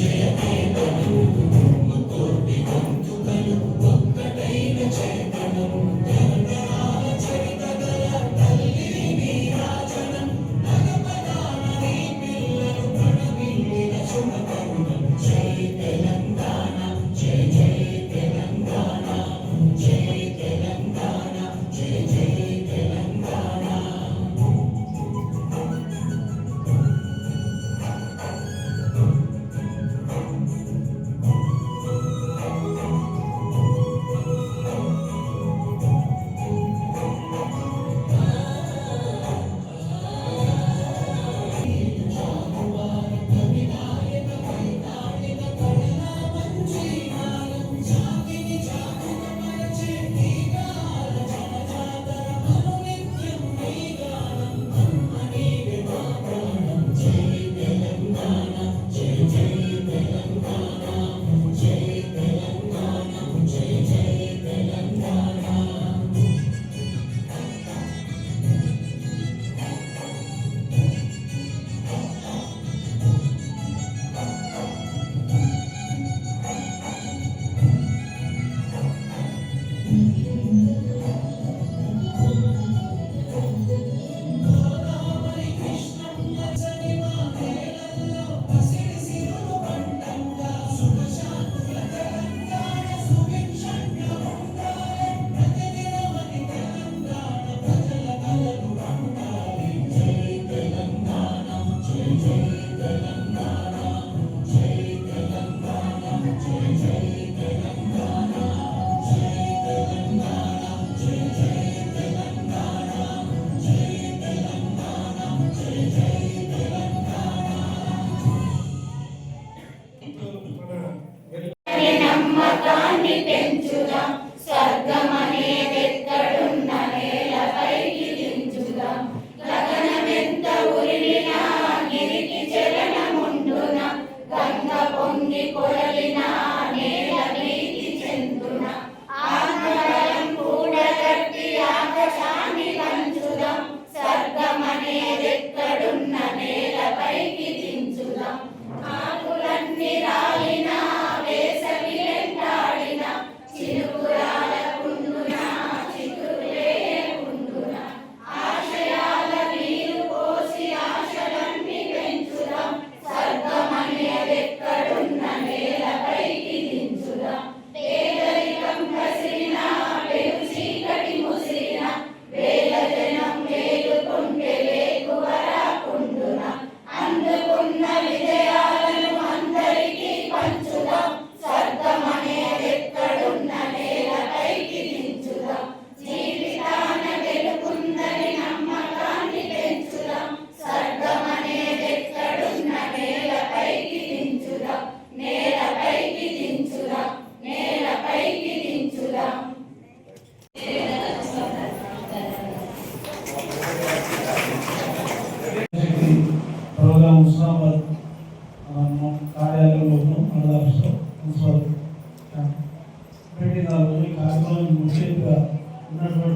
జయ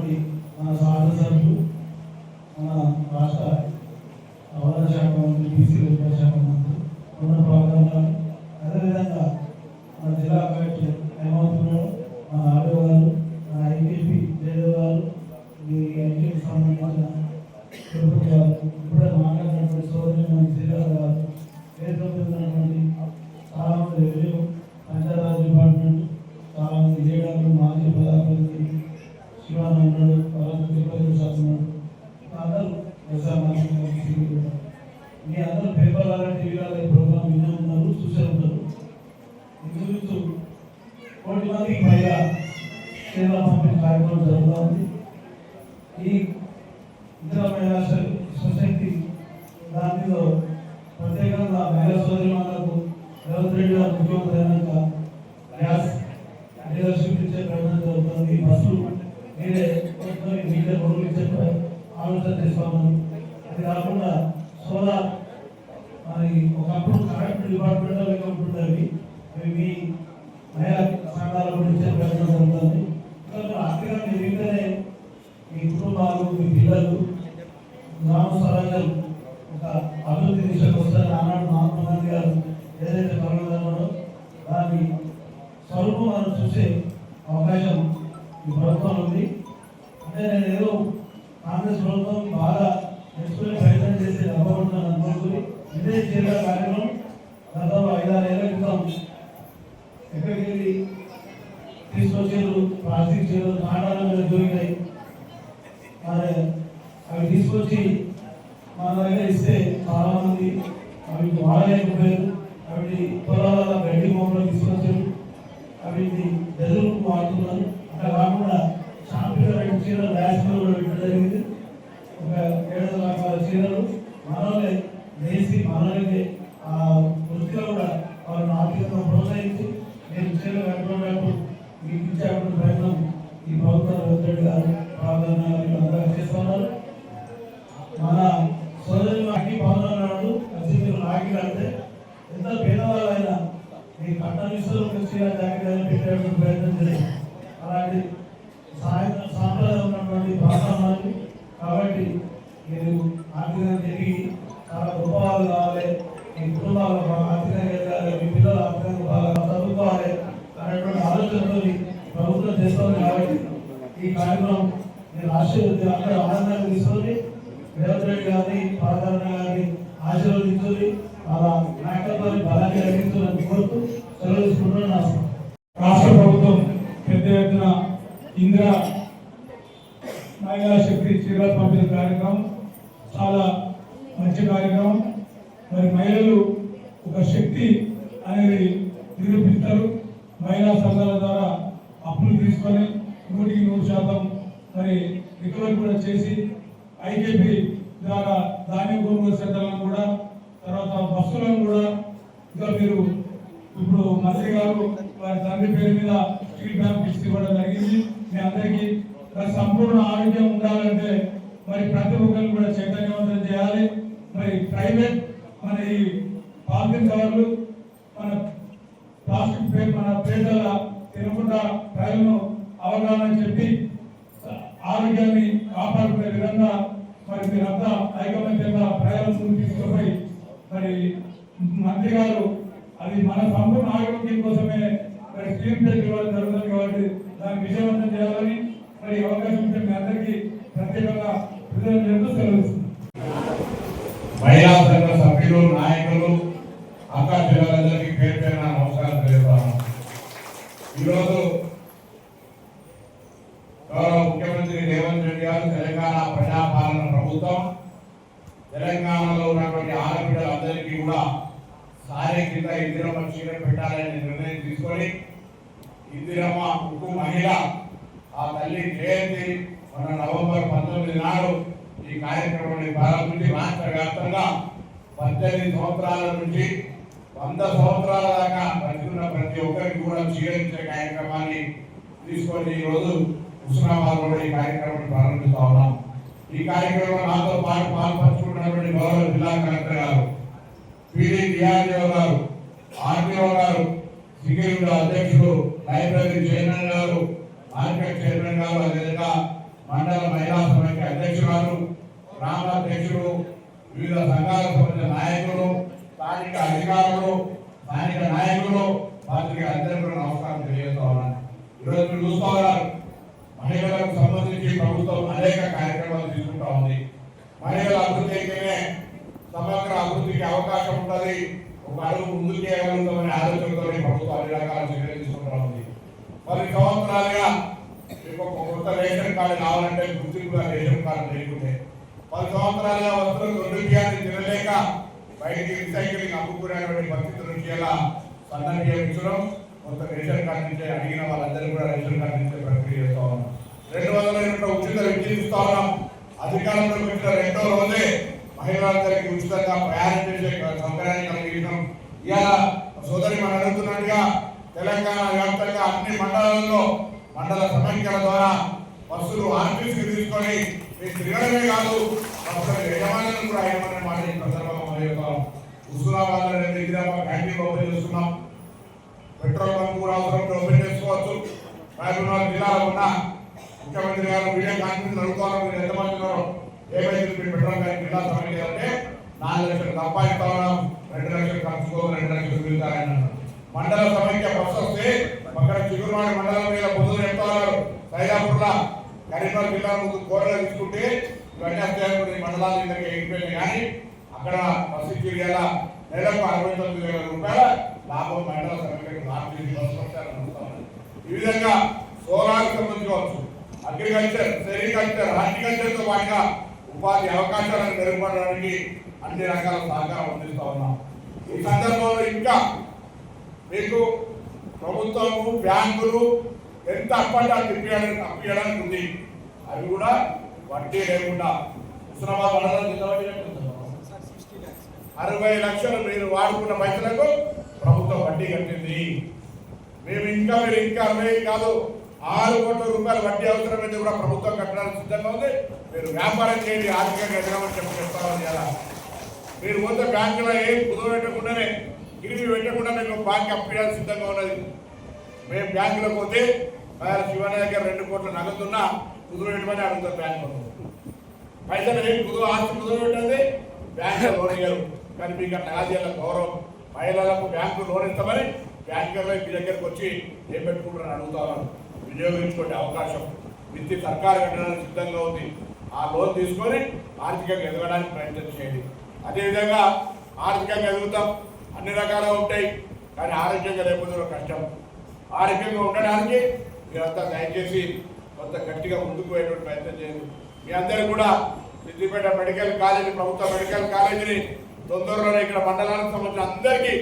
ఉన్నటువంటి మన శాసనసభ్యులు సేవా పంపిణీ కార్యక్రమం జరుగుతూ ఉంది. ఈ ఇతర మహిళా సొసైటీ దానిలో ప్రత్యేకంగా మహిళా సోదరి మనకు రేవంత్ రెడ్డి గారు ముఖ్యమంత్రి అయినాక గ్యాస్ ప్రయత్నం జరుగుతుంది. బస్సులు మీరే మీటర్ గొడవలు ఇచ్చే ఆలోచన అది కాకుండా సోలార్ మరి ఒకప్పుడు కరెంట్ డిపార్ట్మెంట్లో లేకుండా మీ మహిళా సంఘాల ఇచ్చే ప్రయత్నం జరుగుతుంది. అవకాశం ఈ ప్రభుత్వం ఉంది. అంటే నేను ఏదో కాంగ్రెస్ ప్రభుత్వం బాగా నేర్చుకునే ప్రయత్నం చేసి అవ్వకుండా అనుకుంటుంది ఇదే చేయడం కార్యక్రమం దాదాపు ఐదారు ఏళ్ళ క్రితం ఎక్కడికి వెళ్ళి తీసుకొచ్చేరు. ప్లాస్టిక్ చీరలు నాటాల మీద దొరికాయి. మరి అవి తీసుకొచ్చి మా దగ్గర ఇస్తే చాలామంది అవి వాడలేకపోయారు. అవి పొలాల గడ్డి మొక్కలు తీసుకొచ్చారు. రకాల చీరలు మనల్ని వేసి మనల్ని ఆ వృత్తిలో కూడా వాళ్ళని ఆర్థికంగా ప్రోత్సహించి నేను చీరలు కట్టుకున్నప్పుడు మీకు ఇచ్చేటువంటి ప్రయత్నం ఈ ప్రభుత్వ రెడ్డి గారు ప్రాధాన్యాలు అందరూ చేస్తున్నారు మన సోదరులు అగ్గి పాల్గొన్నాడు అది నాకి అంటే ఎంత పేదవాళ్ళైనా మీ కట్టనిస్తూ వచ్చి ఆ జాకెట్ పెట్టేటువంటి ప్రయత్నం చేయాలి అలాంటి సాయంత్రం సాంప్రదాయం ఉన్నటువంటి ప్రాంతాలు కాబట్టి మీరు చాలా గొప్పవాళ్ళు కావాలి మీ కుటుంబాలు ఆర్థికంగా ఎదగాలి మీ పిల్లలు ఆర్థికంగా బాగా చదువుకోవాలి అనేటువంటి ఆలోచనతో ప్రభుత్వం చేస్తుంది కాబట్టి ఈ కార్యక్రమం నేను ఆశీర్వది అందరూ ఆనందాన్ని తీసుకొని రేవంత్ రెడ్డి గారిని పాదారణ గారిని ఆశీర్వదించుని అలా నాయకత్వాన్ని బలాన్ని కలిగించాలని కోరుతూ సెలవు తీసుకుంటున్నాను రాష్ట్ర ప్రభుత్వం పెద్ద ఎత్తున ఇందిరా మహిళా శక్తి చీరల పంపిణీ కార్యక్రమం చాలా మంచి కార్యక్రమం. మహిళలు ఒక శక్తి అనేది నిరూపిస్తారు. మహిళా సంఘాల ద్వారా అప్పులు తీసుకొని నూటికి నూరు శాతం మరి రికవర్ కూడా చేసి ఐకేపీ ద్వారా ధాన్యం కొనుగోలు సెంటర్లను కూడా తర్వాత బస్సులను కూడా ఇంకా మీరు ఇప్పుడు మంత్రి గారు వారి తండ్రి పేరు మీద స్టీల్ బ్యాంక్ ఇచ్చి ఇవ్వడం జరిగింది. మీ అందరికీ మరి సంపూర్ణ ఆరోగ్యం ఉండాలంటే మరి ప్రతి ఒక్కరు కూడా చైతన్యవంతం చేయాలి. మరి ప్రైవేట్ మన ఈ పాలిథిన్ కవర్లు మన ప్లాస్టిక్ పే మన పేదల తినకుండా ప్రజలను అవగాహన చెప్పి ఆరోగ్యాన్ని కాపాడుకునే విధంగా మరి మీరంతా ఐకమత్యంగా ప్రయాణం ముందు తీసుకుపోయి మరి మంత్రి గారు అది మన సంపూర్ణ ఆరోగ్యం కోసమే మరి స్కీమ్ తెచ్చుకోవడం జరుగుతుంది కాబట్టి దాన్ని విజయవంతం చేయాలని మరి అవకాశం ఉంటే మీ అందరికీ ప్రత్యేకంగా హృదయం చేస్తూ సంఘ సభ్యులు నాయకులు అక్క చెల్లెలందరికీ పేరు పేరున నమస్కారం తెలుపుతాను ఈరోజు గౌరవ ముఖ్యమంత్రి రేవంత్ రెడ్డి గారు తెలంగాణ ప్రజాపాలన ప్రభుత్వం తెలంగాణలో ఉన్నటువంటి ఆడబిడ్డలందరికీ కూడా సారే కింద ఇందిరమ్మ చీర పెట్టాలని నిర్ణయం తీసుకొని ఇందిరమ్మ ఉక్కు మహిళ ఆ తల్లి జయంతి మన నవంబర్ పంతొమ్మిది నాడు ఈ కార్యక్రమాన్ని ప్రారంభించి రాష్ట్ర వ్యాప్తంగా పద్దెనిమిది సంవత్సరాల నుంచి వంద సంవత్సరాల దాకా బతికున్న ప్రతి ఒక్కరికి కూడా స్వీకరించే కార్యక్రమాన్ని తీసుకొని ఈరోజు రోజు హుస్నాబాద్లో ఈ కార్యక్రమాన్ని ప్రారంభిస్తా ఉన్నాం. ఈ కార్యక్రమం నాతో పాటు పాల్పంచుకున్నటువంటి గౌరవ జిల్లా కలెక్టర్ గారు పీడీ డిఆర్డిఓ గారు ఆర్డీఓ గారు సిగిరి అధ్యక్షుడు లైబ్రరీ చైర్మన్ గారు మార్కెట్ చైర్మన్ గారు అదేవిధంగా మండల మహిళా సమైక్య అధ్యక్షురాలు గ్రామ అధ్యక్షుడు వివిధ సంఘాలకు సంబంధించిన నాయకులు స్థానిక అధికారులు స్థానిక నాయకులు వారికి అందరికీ నమస్కారం తెలియజేస్తా ఉన్నాను ఈరోజు మీరు చూస్తా ఉన్నారు మహిళలకు సంబంధించి ప్రభుత్వం అనేక కార్యక్రమాలు తీసుకుంటా ఉంది. మహిళల అభివృద్ధి అయితేనే సమగ్ర అభివృద్ధికి అవకాశం ఉంటుంది. ఒక అడుగు ముందుకు చేయగలుగుతామనే ఆలోచనతో ప్రభుత్వం అన్ని రకాల చర్యలు తీసుకుంటా ఉంది. పది సంవత్సరాలుగా ఒక కొత్త రేషన్ కార్డు కావాలంటే గుర్తింపు రేషన్ కార్డు లేకుంటే పది సంవత్సరాలుగా వస్తున్న రెండు బియ్యాన్ని తినలేక బయటికి రీసైకిలింగ్ అమ్ముకునేటువంటి పరిస్థితి నుంచి ఎలా సన్న కొంత రేషన్ కార్డు నుంచి అడిగిన వాళ్ళందరూ కూడా రేషన్ కార్డు నుంచి ప్రక్రియ చేస్తా ఉన్నాం. రెండు వందల యూనిట్ల ఉచిత విద్యుత్ ఇస్తా ఉన్నాం. అధికారంలోకి వచ్చిన రెండో రోజే మహిళలందరికీ ఉచితంగా ప్రయాణం చేసే సౌకర్యాన్ని కలిగించడం ఇవాళ సోదరి మనం అడుగుతున్నట్టుగా తెలంగాణ వ్యాప్తంగా అన్ని మండలాల్లో మండల సమైక్యల ద్వారా బస్సులు ఆర్టీసీకి తీసుకొని మీ తిరగడమే కాదు యజమానులను కూడా మాట ఈ సందర్భంగా మన యొక్క హుస్నాబాద్ అనేది క్యాంటీన్ ఓపెన్ చేస్తున్నాం. పెట్రోల్ బంక్ కూడా అవసరం ఓపెన్ చేసుకోవచ్చు. మహబూబ్నగర్ జిల్లాలో ఉన్న ముఖ్యమంత్రి గారు వీడియో కాన్ఫరెన్స్ అడుగుతారు మీరు ఎంతమంది మీరు పెట్రోల్ బ్యాంక్ జిల్లా సమితి అంటే నాలుగు లక్షలు సంపాదిస్తా ఉన్నాం. రెండు లక్షలు ఖర్చుకో రెండు లక్షలు మిగులుతాయని మండల సమైక్య బస్సు వస్తే పక్కన చిగురుమాడి మండలం మీద పొద్దున చెప్తారు సైదాపూర్ల కరీంనగర్ జిల్లా ముందు కోరలు తీసుకుంటే ఇవన్నీ అత్యాధునిక మండలాలు ఇంతకు ఎగిపోయినాయి కానీ అక్కడ పరిస్థితి ఇలా నెలకు అరవై తొమ్మిది వేల రూపాయల లాభం మండల సంఘానికి భారతీయ ఈ విధంగా సోలార్ సంబంధించవచ్చు అగ్రికల్చర్ సెరికల్చర్ హార్టికల్చర్తో పాటుగా ఉపాధి అవకాశాలను మెరుగుపడడానికి అన్ని రకాల సహకారం అందిస్తూ ఉన్నాం. ఈ సందర్భంలో ఇంకా మీకు ప్రభుత్వము బ్యాంకులు ఎంత అప్పటా తిప్పియడానికి అప్పియడానికి ఉంది? అవి కూడా వడ్డీ లేకుండా. హుస్నాబాద్ అరవై లక్షలు మీరు వాడుకున్న పైసలకు ప్రభుత్వం వడ్డీ కట్టింది. మేము ఇంకా మీరు ఇంకా అరవై కాదు ఆరు కోట్ల రూపాయల వడ్డీ అవసరమైతే కూడా ప్రభుత్వం కట్టడానికి సిద్ధంగా ఉంది. మీరు వ్యాపారం చేయండి ఆర్థికంగా ఎదగమని చెప్పి చెప్తామని కదా. మీరు పోతే బ్యాంకులో ఏం కుదువ పెట్టకుండానే గిరివి పెట్టకుండా మేము బ్యాంక్ అప్పియాలి సిద్ధంగా ఉన్నది. మేము బ్యాంకులో పోతే ఆయన శివన్న దగ్గర రెండు కోట్ల నగదున్నా కుదురు పెట్టమని అడుగుతారు బ్యాంకు పైసలు ఏం కుదురు ఆస్తి కుదురు పెట్టండి. బ్యాంకు లోన్ ఇయ్యరు. కానీ మీకు అట్లా గౌరవం. మహిళలకు బ్యాంకు లోన్ ఇస్తామని బ్యాంకులో మీ దగ్గరకు వచ్చి ఏం పెట్టుకుంటారని అడుగుతామని వినియోగించుకునే అవకాశం విత్తి సర్కారు కట్టడానికి సిద్ధంగా ఉంది. ఆ లోన్ తీసుకొని ఆర్థికంగా ఎదగడానికి ప్రయత్నం చేయండి. అదేవిధంగా ఆర్థికంగా ఎదుగుతాం. అన్ని రకాలుగా ఉంటాయి కానీ ఆరోగ్యంగా లేకపోతే కష్టం. ఆరోగ్యంగా ఉండడానికి మీరంతా దయచేసి కొంత గట్టిగా ముందుకు పోయేటువంటి ప్రయత్నం చేయండి. మీ అందరూ కూడా సిద్దిపేట మెడికల్ కాలేజీ ప్రభుత్వ మెడికల్ కాలేజీని తొందరలోనే ఇక్కడ మండలానికి సంబంధించిన అందరికీ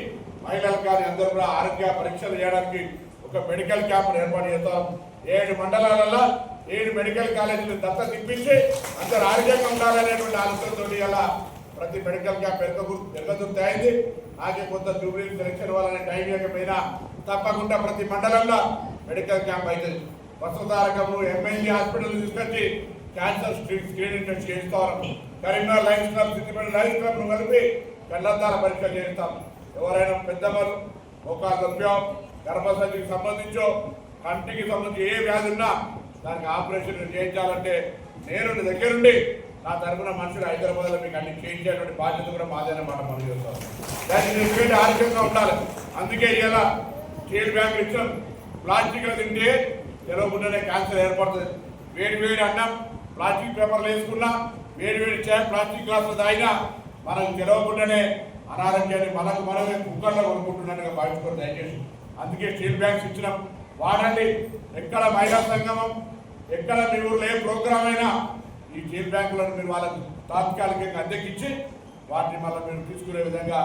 మహిళలు కానీ అందరూ కూడా ఆరోగ్య పరీక్షలు చేయడానికి ఒక మెడికల్ క్యాంప్ ఏర్పాటు చేస్తాం. ఏడు మండలాలలో ఏడు మెడికల్ కాలేజీలు దత్త తిప్పించి అందరు ఆరోగ్యంగా ఉండాలనేటువంటి ఆలోచనతో ఇలా ప్రతి మెడికల్ క్యాంప్ పెరగదు పెరగదుర్తి అయింది నాకే కొంత జూబ్లీ సెలక్షన్ వాళ్ళని టైం లేకపోయినా తప్పకుండా ప్రతి మండలంలో మెడికల్ క్యాంప్ అయితే వసతారకము ఎంఎల్జీ హాస్పిటల్ తీసుకొచ్చి క్యాన్సర్ స్క్రీనింగ్ టెస్ట్ చేయిస్తాం Karimnagar lions club Siddipet lions క్లబ్ను కలిపి కళ్ళద్దాల పరీక్ష చేయిస్తాం ఎవరైనా పెద్దవారు ఒక నొప్పో గర్భసంచికి సంబంధించో కంటికి సంబంధించి ఏ వ్యాధి ఉన్నా దానికి ఆపరేషన్ చేయించాలంటే నేను దగ్గరుండి నా తరపున మనుషులు హైదరాబాద్లో మీకు అన్ని చేయించేటువంటి బాధ్యత కూడా మాదేనమాట మనం చేస్తాం. దానికి ఎందుకంటే ఆరోగ్యంగా ఉండాలి. అందుకే ఇలా స్టేట్ బ్యాంక్ ఇచ్చాం. ప్లాస్టిక్లో తింటే తెలవకుండానే క్యాన్సర్ ఏర్పడుతుంది. వేడి వేడి అన్నం ప్లాస్టిక్ పేపర్లు వేసుకున్నా వేడి వేడి చాయ్ ప్లాస్టిక్ గ్లాసులు తాగినా మనకు తెలవకుండానే అనారోగ్యాన్ని మనకు మనమే కుక్కర్లో కొనుక్కుంటున్నట్టుగా భావించుకోరు దయచేసి. అందుకే స్టీల్ బ్యాంక్స్ ఇచ్చినాం. వాడండి. ఎక్కడ మహిళా సంగమం ఎక్కడ మీ ఊర్లో ఏ ప్రోగ్రామ్ అయినా ఈ స్టీల్ బ్యాంకులను మీరు వాళ్ళకు తాత్కాలికంగా అద్దెకిచ్చి వాటిని మళ్ళీ మీరు తీసుకునే విధంగా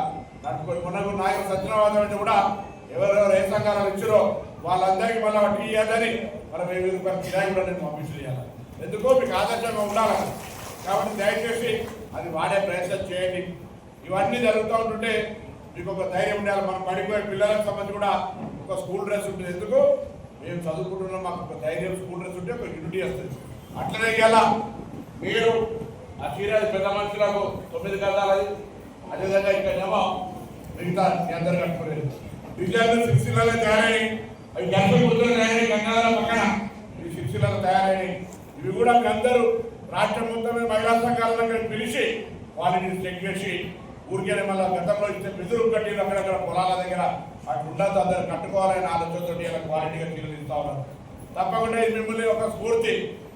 నడుపుకొని. మొన్న నాయకుడు సత్యనారాయణ అంటే కూడా ఎవరెవరు ఏ సంఘాలు ఇచ్చారో వాళ్ళందరికీ మళ్ళీ వడ్డీ ఇవ్వాలని మనం వెయ్యి రూపాయల కిరాయి కూడా నేను చేయాలి ఎందుకో మీకు ఆదర్శంగా ఉండాలి. కాబట్టి దయచేసి అది వాడే ప్రయత్నం చేయండి. ఇవన్నీ జరుగుతూ ఉంటుంటే మీకు ఒక ధైర్యం ఉండాలి. మనం పడిపోయే పిల్లలకు సంబంధించి కూడా ఒక స్కూల్ డ్రెస్ ఉంటుంది. ఎందుకు? మేము చదువుకుంటున్నాం మాకు ఒక ధైర్యం స్కూల్ డ్రెస్ ఉంటే ఒక యూనిటీ వస్తుంది. అట్లనే ఇలా మీరు ఆ సీరియల్ పెద్ద మనుషులకు తొమ్మిది గదాలది అదేవిధంగా ఇంకా ఏమో మిగతా అందరు కట్టుకోలేదు విద్యార్థులు శిక్షణలో తయారై అవి గంటలు ముద్రలు తయారై గంగాధర పక్కన. ఈ శిక్షణలు తయారై ఇవి కూడా అందరూ రాష్ట్రం మొత్తం మహిళా సంఘాలను పిలిచి వాళ్ళని చెక్ చేసి ఊరికే మళ్ళీ గతంలో ఇచ్చే బిదురు కట్టి అక్కడక్కడ పొలాల దగ్గర అక్కడ ఉండదు అందరు కట్టుకోవాలని ఆలోచనతో ఇలా క్వాలిటీగా తీరుస్తా ఉన్నారు. తప్పకుండా ఇది మిమ్మల్ని ఒక స్ఫూర్తి.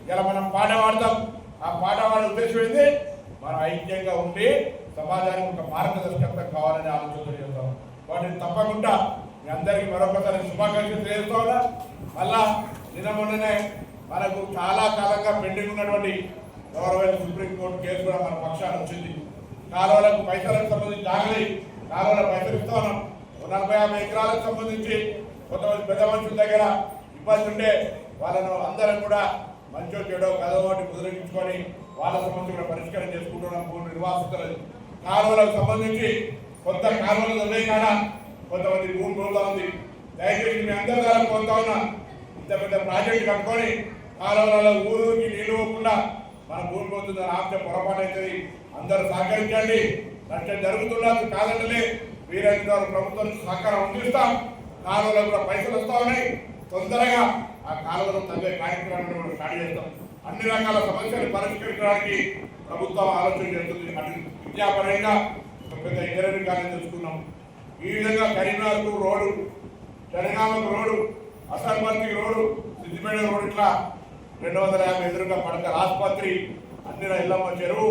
ఇలా మనం పాట పాడతాం. ఆ పాట పాడే ఉద్దేశం ఏంది? మనం ఐక్యంగా ఉండి సమాజానికి ఒక మార్గదర్శకత్వం కావాలనే ఆలోచనతో చేస్తాం. వాటిని తప్పకుండా మీ అందరికీ మరొకసారి శుభాకాంక్షలు తెలియజేస్తా ఉన్నా. మళ్ళా నిన్న మొన్ననే మనకు చాలా కాలంగా పెండింగ్ ఉన్నటువంటి గౌరవైన సుప్రీంకోర్టు కేసు కూడా మన పక్షాన్ని వచ్చింది. కాలువలకు పైసలకు సంబంధించి జాగలి కాలువల పైసలు ఇస్తా ఉన్నాం. నలభై యాభై ఎకరాలకు సంబంధించి కొంతమంది పెద్ద మనుషుల దగ్గర ఇబ్బంది ఉంటే వాళ్ళను అందరం కూడా మంచో చెడో కథ ఒకటి వాళ్ళ సమస్య కూడా పరిష్కారం చేసుకుంటున్నాం నిర్వాసితులు కాలువలకు సంబంధించి కొంత కాలువలు ఉన్నాయి కానీ? కొంతమంది భూమి పోతా ఉంది. దయచేసి మీ అందరి ద్వారా పోతా ఉన్నా. ఇంత పెద్ద ప్రాజెక్ట్ కట్టుకొని కాలువలలో ఊరికి నీళ్ళు పోకుండా మన భూమి పోతుందని ఆప్తే పొరపాటు అవుతుంది. అందరూ సహకరించండి. నష్టం జరుగుతున్నది కాదంటే వీరైతే గారు ప్రభుత్వం సహకారం అందిస్తాం. కాలువలో కూడా పైసలు వస్తూ ఉన్నాయి. తొందరగా ఆ కాలువలో తగ్గే కార్యక్రమాన్ని కూడా స్టార్ట్ చేస్తాం. అన్ని రకాల సమస్యలు పరిష్కరించడానికి ప్రభుత్వం ఆలోచన చేస్తుంది. అటు విద్యాపరంగా పెద్ద ఇంజనీరింగ్ కాలేజ్ తెలుసుకున్నాం ఈ విధంగా కరీంనగర్కు రోడ్డు జనగామకు రోడ్డు అసన్మర్తికి రోడ్డు సిద్దిపేట రోడ్డు ఇట్లా రెండు వందల యాభై ఎదురుగా పడక ఆసుపత్రి అన్ని ఇళ్ళమ్మ చెరువు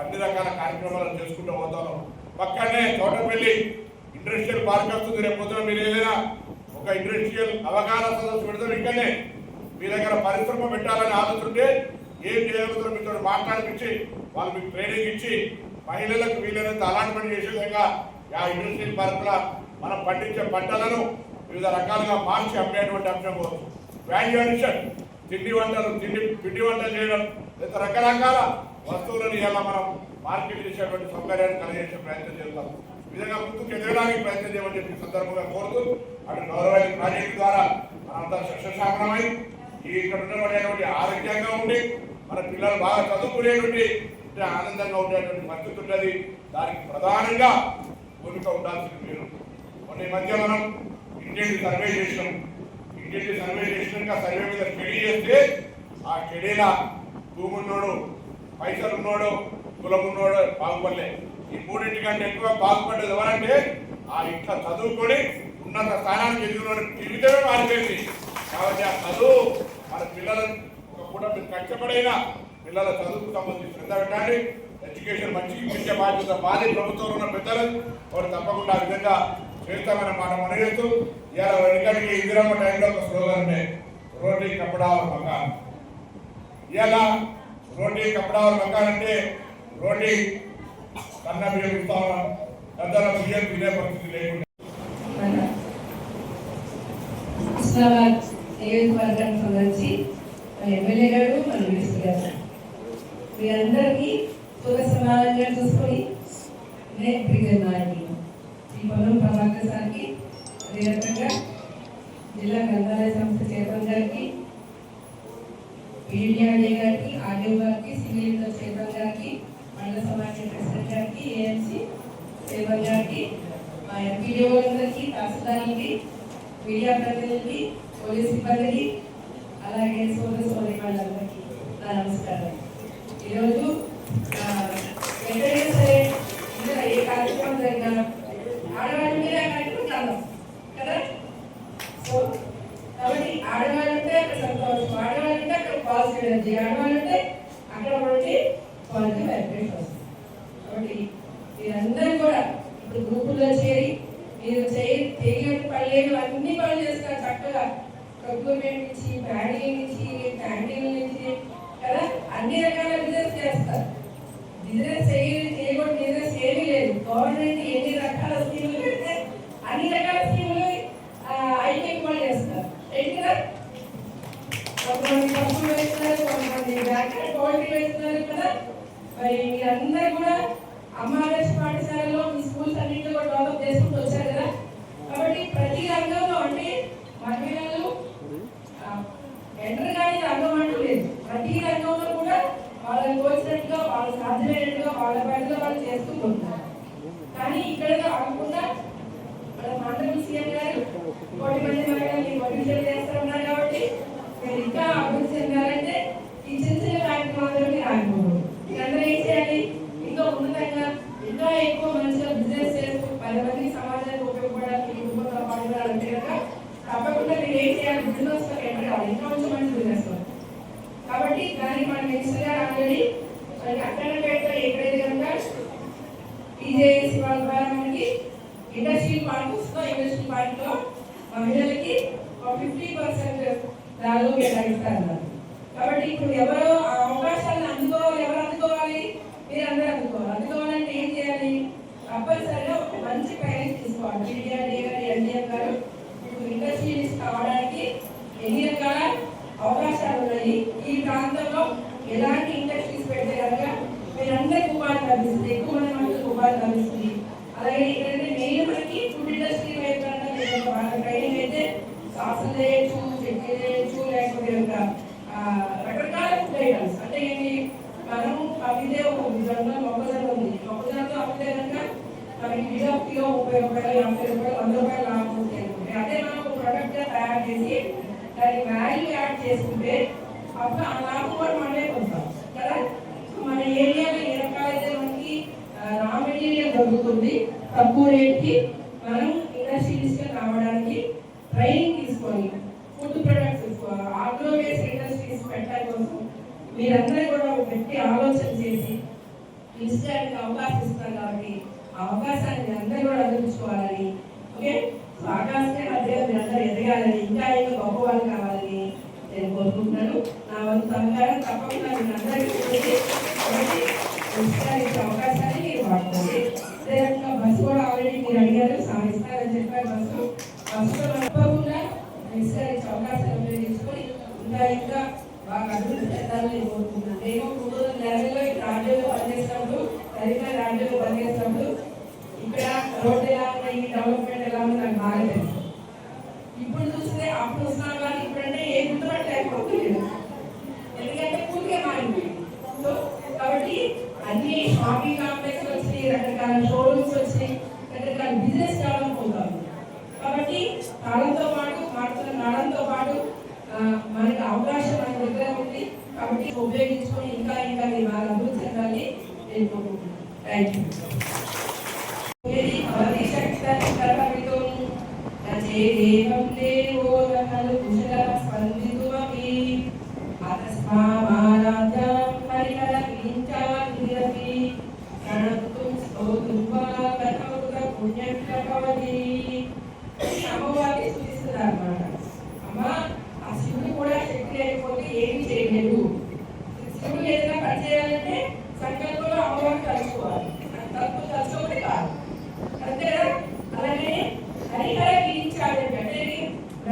అన్ని రకాల కార్యక్రమాలు చేసుకుంటూ పోతాను పక్కనే తోటపల్లి ఇండస్ట్రియల్ పార్క్ వస్తుంది. రేపు పొద్దున మీరు ఏదైనా ఒక ఇండస్ట్రియల్ అవగాహన సదస్సు పెడతారు ఇక్కడనే మీ దగ్గర పరిశ్రమ పెట్టాలని ఆలోచన ఏం చేయగలుగుతారో మీతో మాట్లాడిపించి వాళ్ళు మీకు ట్రైనింగ్ ఇచ్చి మహిళలకు వీలైనంత అలాట్మెంట్ చేసే విధంగా ఆ ఇండస్ట్రియల్ పార్కుల మనం పండించే పంటలను వివిధ రకాలుగా మార్చి అమ్మేటువంటి అంశం కోసం వాల్యూ అడిషన్ తిండి వంటలు తిండి పిండి వంటలు చేయడం లేదా రకరకాల వస్తువులను ఇలా మనం మార్కెట్ చేసేటువంటి సౌకర్యాన్ని కలిగించే ప్రయత్నం చేస్తాం విధంగా ముందుకు ఎదగడానికి ప్రయత్నం చేయమని చెప్పి సందర్భంగా కోరుతూ అటు గౌరవ ప్రాజెక్టు ద్వారా మనంతా సస్యశామనమై ఈ ఇక్కడ ఉన్నటువంటి ఆరోగ్యంగా ఉండి మన పిల్లలు బాగా చదువుకునేటువంటి అంటే ఆనందంగా ఉండేటువంటి పరిస్థితి ఉన్నది. దానికి ప్రధానంగా భూమిక ఉండాల్సింది మీరు. మొన్న ఈ మధ్య మనం ఇంటింటి సర్వే చేసినాం. ఇంటింటి సర్వే చేసినాక సర్వే మీద కెడీ చేస్తే ఆ కెడీల భూమి ఉన్నోడు పైసలు ఉన్నోడు కులం ఉన్నాడు బాగుపడలే. ఈ మూడింటి కంటే ఎక్కువ బాగుపడ్డది ఎవరంటే ఆ ఇంట్లో చదువుకొని ఉన్నత స్థానానికి ఎదుగున్న జీవితమే మారిపోయింది. కాబట్టి ఆ చదువు మన పిల్లలను ఒక పూట మీరు కష్టపడైనా పిల్లల చదువుకు సంబంధించి శ్రద్ధ పెట్టండి. ఎడ్యుకేషన్ మంచి ఇప్పించే బాధ్యత మాది ప్రభుత్వంలో ఉన్న పెద్దలు వారు తప్పకుండా ఆ విధంగా చేస్తామని మనం అనేస్తూ ఇవాళ వెనుకడికి ఇందిరమ్మ టైంలో ఒక స్లోగన్ ఉండే రోటీ కప్పడా మకాన్. ఇవాళ రోటీ కప్పడా మకాన్ అంటే రోటీ కన్న బియ్యం ఇస్తా ఉన్నాం పెద్దల బియ్యం తినే పరిస్థితి లేకుండా. మన నియోజకవర్గానికి సంబంధించి ఎమ్మెల్యే గారు మన మినిస్టర్ గారు. మీ అందరికీ సుఖ సమానంగా చూసుకొని నేను ప్రియ నాయకులు ఈ పొలం ప్రభాకర్ సార్కి అదే రకంగా జిల్లా గ్రంథాలయ సంస్థ చైర్మన్ గారికి పీడిఆర్డీ గారికి ఆర్డీఓ గారికి సివిల్ చైర్మన్ గారికి మండల సమాజం ప్రెసిడెంట్ గారికి ఏఎంసీ చైర్మన్ గారికి మా ఎంపీడీఓ అందరికీ తహసీల్దార్లకి మీడియా ప్రతినిధులకి పోలీస్ సిబ్బందికి బ్యాకరీ ఇక్కడ. మరి మీరందరూ కూడా అమ్మ పాఠశాలలో మీ స్కూల్స్ అన్నింటిలో కూడా డెవలప్ చేసుకుంటూ వచ్చారు కదా. కాబట్టి ప్రతి రంగంలో అంటే మహిళలు ఎంటర్ కానీ రంగం అంటూ లేదు. ప్రతి రంగంలో కూడా వాళ్ళని తోచినట్టుగా వాళ్ళు సాధ్యమైనట్టుగా వాళ్ళ పనిలో వాళ్ళు చేసుకుంటున్నారు కానీ ఇక్కడ కాకుండా మన మండలి సీఎం గారు కోటి మంది మహిళల్ని పొజిషన్ చేస్తూ ఉన్నారు కాబట్టి మీరు ఇంకా అభివృద్ధి చెందాలంటే ఈ చిన్న చిన్న కార్యక్రమాలలోకి రాకపోవడం మీరందరూ ఏం చేయాలి? ఇంకా ఉన్నతంగా ఇంకా ఎక్కువ మంచిగా బిజినెస్ చేస్తూ పది మంది సమాజానికి ఉపయోగపడడానికి మీ కుటుంబం కనుక తప్పకుండా మీరు ఏం చేయాలి? బిజినెస్లో ఎంటర్ కావాలి ఇంకా కొంచెం మంచి బిజినెస్లో కాబట్టి దానికి మనం మినిస్టర్ గారు ఆల్రెడీ అక్కడపేట ఎక్కడైతే కనుక టీజేఎస్ వాళ్ళ ద్వారా మనకి ఇండస్ట్రియల్ పార్క్స్లో ఇండస్ట్రియల్ పార్క్లో మహిళలకి ఒక ఫిఫ్టీ పర్సెంట్ దానిలో కేటాయిస్తారు కాబట్టి ఇప్పుడు ఎవరో ఆ అవకాశాలను అందుకోవాలి ఎవరు అందుకోవాలి? మీరు అందరూ అందుకోవాలి. అందుకోవాలంటే ఏం చేయాలి? కంపల్సరిగా ఒక మంచి పేరెంట్స్ తీసుకోవాలి. టీడీఆర్డీ గారు ఎన్డీఎం గారు ఇప్పుడు ఇండస్ట్రీస్ కావడానికి ఎన్ని రకాల అవకాశాలు ఉన్నాయి. ఈ ప్రాంతంలో ఎలాంటి ఇండస్ట్రీస్ పెడితే కనుక మీరందరికీ ఉపాధి లభిస్తుంది. ఎక్కువ మంది మనకు ఉపాధి లభిస్తుంది. అలాగే ఏంటంటే మెయిన్ మనకి ఫుడ్ ఇండస్ట్రీ వైపు ట్రైనింగ్ అయితే సాసులు ముప్పై రూపాయలు ఎనభై రూపాయలు వంద రూపాయలు లాభం ఉంటాయి అదే మనం ఒక ప్రొడక్ట్గా తయారు చేసి దాని వాల్యూ యాడ్ చేసుకుంటే అప్పుడు ఆ లాభం కూడా మనమే పొందుతాం. కదా? మన ఏరియాలో ఏ రకాలైతే మనకి రా మెటీరియల్ దొరుకుతుంది తక్కువ రేట్కి మనం ఇండస్ట్రీ తీసుకొని రావడానికి ట్రైనింగ్ తీసుకొని food products agro based industries పెట్టడం కోసం మీరందరూ కూడా ఒక వ్యక్తి ఆలోచన చేసి ఇన్స్టానికి అవకాశం ఇస్తారు కాబట్టి అవకాశాన్ని అందరూ కూడా లాభాలు కావాలని నేను కోరుకుంటున్నాను. నా వంతు సహకారం తప్పకుండా నేను అందరికీ ఇచ్చే అవకాశాన్ని వాడుతుంది అదేవిధంగా బస్సు కూడా ఆల్రెడీ మీరు అడిగారు ఇస్తారని చెప్పారు. బస్సు బస్సులో తప్పకుండా విస్తరించే అవకాశాలు ఉపయోగించుకొని ఇంకా ఇంకా బాగా అభివృద్ధి చెందాలని కోరుకుంటున్నాను. నేను మూడు నెలల్లో ఇక్కడ ఆర్డీలో పనిచేసినప్పుడు సరిగ్గా ఆర్డీలో పనిచేసినప్పుడు మారుతున్న నాడంతో పాటు మనకి అవకాశం మన దగ్గర ఉంది. కాబట్టి ఉపయోగించుకొని ఇంకా ఇంకా మీ బాగా అభివృద్ధి చెందాలని నేను కోరుకుంటున్నాను. థ్యాంక్ యూ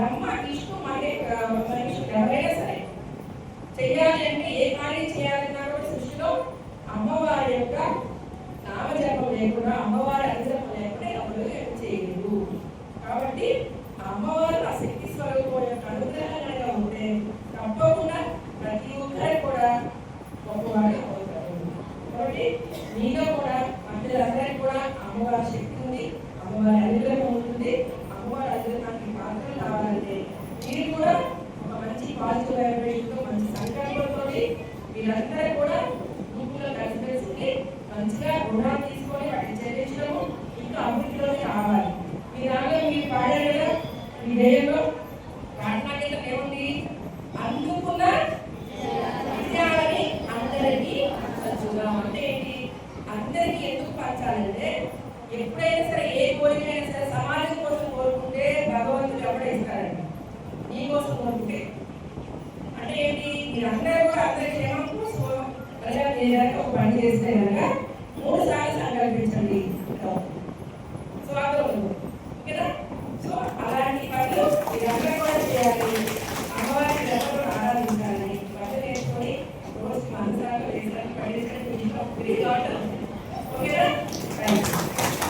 బ్రహ్మ విష్ణు మహేష్ ఎవరైనా సరే చెయ్యాలి అంటే ఏ కార్యం చేయాలన్నా కూడా సృష్టిలో అమ్మవారి యొక్క నామజపం లేకుండా అమ్మవారి అనుగ్రహం negra